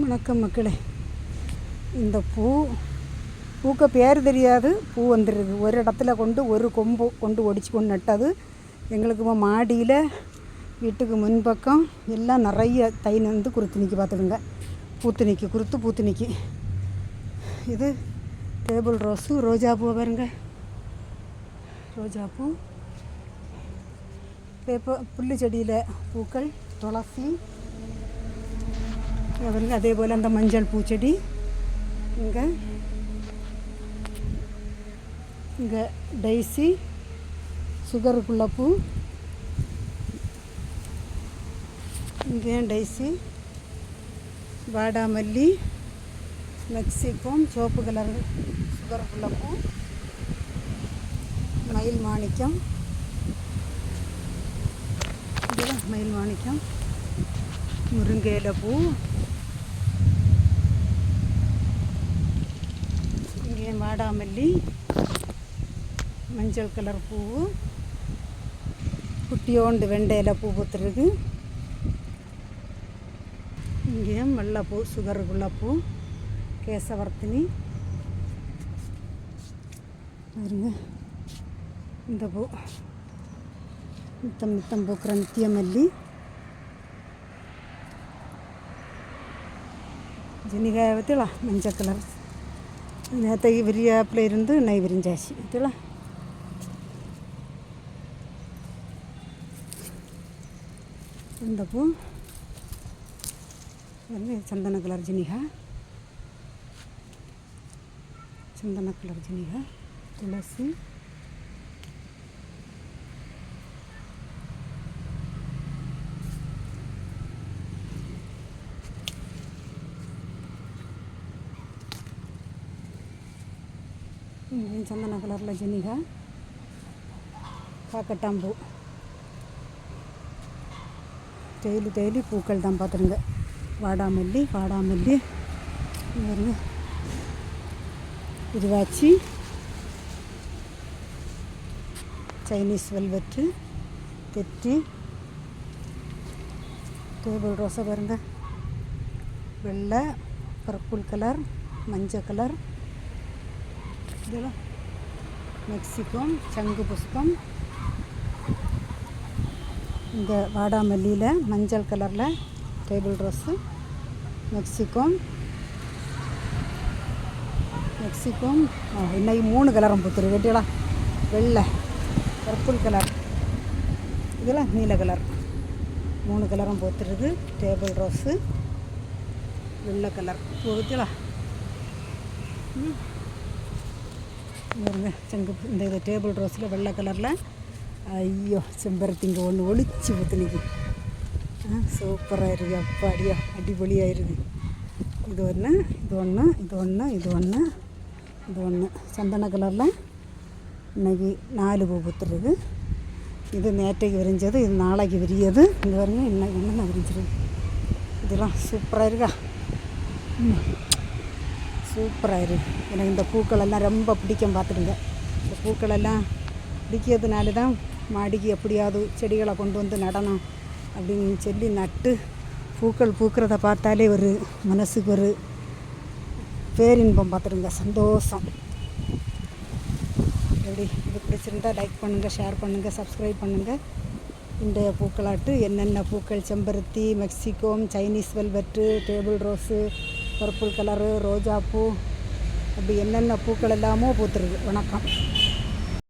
வணக்கம் மக்களே. இந்த பூ பூக்க பேர் தெரியாது. பூ வந்துடுது ஒரு இடத்துல கொண்டு ஒரு கொம்பு கொண்டு ஒடிச்சு கொண்டு நட்டது. எங்களுக்கு இப்போ மாடியில் வீட்டுக்கு முன்பக்கம் எல்லாம் நிறைய தை வந்து குருத்து நிற்கி பார்த்துடுங்க பூத்து நிற்கி குருத்து பூத்து நிற்கி இது டேபிள் ரோஸு ரோஜா பூ பாருங்க. ரோஜா பூ. பேப்பர் புல்லு செடியில் பூக்கள் துளசி பாருங்க அதே போல் அந்த மஞ்சள் பூச்செடி. இங்கே. இங்கே டைசி சுகருக்குள்ள பூ. இங்கேயும் டைசி வாடாமல்லி மெக்சிகம் சோப்பு கலர் சுகருக்குள்ள பூ. மயில் மாணிக்கம். மயில் மாணிக்கம். முருங்கையில பூ. இங்கே வாடாமல்லி மஞ்சள் கலர் பூ குட்டியோண்டு வெண்டையில் பூ பூத்துருக்கு இங்கே வெள்ளைப்பூ சுகருக்குள்ள பூ கேசவர்த்தினி பாருங்க இந்த பூ நித்தம் நித்தம் பூக்கிற நித்தியமல்லி மல்லி பற்றிலா மஞ்சள் கலர் நேற்றைக்கு விரியாப்பில் இருந்து நெய் விரிஞ்சாச்சு. பற்றிலா இந்த பூ. வந்து சந்தன கலர் ஜினிகா. சந்தன கலர் ஜினிகா. துளசி. சந்தன கலரில் ஜெனிகா. காக்கட்டாம்பூ டெய்லி டெய்லி பூக்கள் தான் பார்த்துருங்க வாடாமல்லி வாடாமல்லி. இங்க இதுவாச்சி. சைனீஸ் வெல்வெட்டு தெற்றி டேபிள் ரோஸை பாருங்கள் வெள்ளை பர்பிள் கலர் மஞ்சள் கலர். இதெல்லாம் மெக்சிகம் சங்கு புஷ்பம் இந்த வாடாமல்லியில் மஞ்சள் கலரில் டேபிள் ரோஸு மெக்சிகம் மெக்சிகம் இன்னைக்கு மூணு கலரும் பூத்துரு வெட்டியலா வெள்ளை பர்பிள் கலர் இதெல்லாம் நீல கலர் மூணு கலரும் பூத்துருது டேபிள் ரோஸு வெள்ளை கலர் பூ ம். பாருங்க செங்கு இந்த இது டேபிள் ரோஸில் வெள்ளை கலரில். ஐயோ செம்பருத்திங்க ஒன்று ஒளிச்சு ஊற்றுனிக்கு நிற்கி ஆ சூப்பராக இருக்குது அப்பாடியா அடிப்பொலியாக இருக்குது இது ஒன்று இது ஒன்று இது ஒன்று இது ஒன்று இது ஒன்று சந்தன கலரில் இன்றைக்கி நாலு பூ பூத்துருக்கு. இது நேற்றைக்கு விரிஞ்சது இது நாளைக்கு விரியது. இது பாருங்க இன்னைக்கு என்னென்ன விரிஞ்சிருக்கு. இதெல்லாம் சூப்பராக இருக்கா? சூப்பராக இருக்கு எனக்கு இந்த பூக்கள் எல்லாம் ரொம்ப பிடிக்கும் பார்த்துடுங்க இந்த பூக்கள் எல்லாம் பிடிக்கிறதுனால தான் மாடிக்கு எப்படியாவது செடிகளை கொண்டு வந்து நடணும் அப்படின்னு சொல்லி நட்டு பூக்கள் பூக்கிறத பார்த்தாலே ஒரு மனசுக்கு ஒரு பேரின்பம் பார்த்துடுங்க சந்தோஷம். எப்படி இது பிடிச்சிருந்தால் லைக் பண்ணுங்கள் ஷேர் பண்ணுங்கள் சப்ஸ்கிரைப் பண்ணுங்கள் இன்றைய பூக்களாட்டு என்னென்ன பூக்கள்? செம்பருத்தி மெக்சிகோம் Chinese velvet table rose purple colour ரோஜா பூ அப்படி என்னென்ன பூக்கள் எல்லாமோ பூத்துருக்கு வணக்கம்.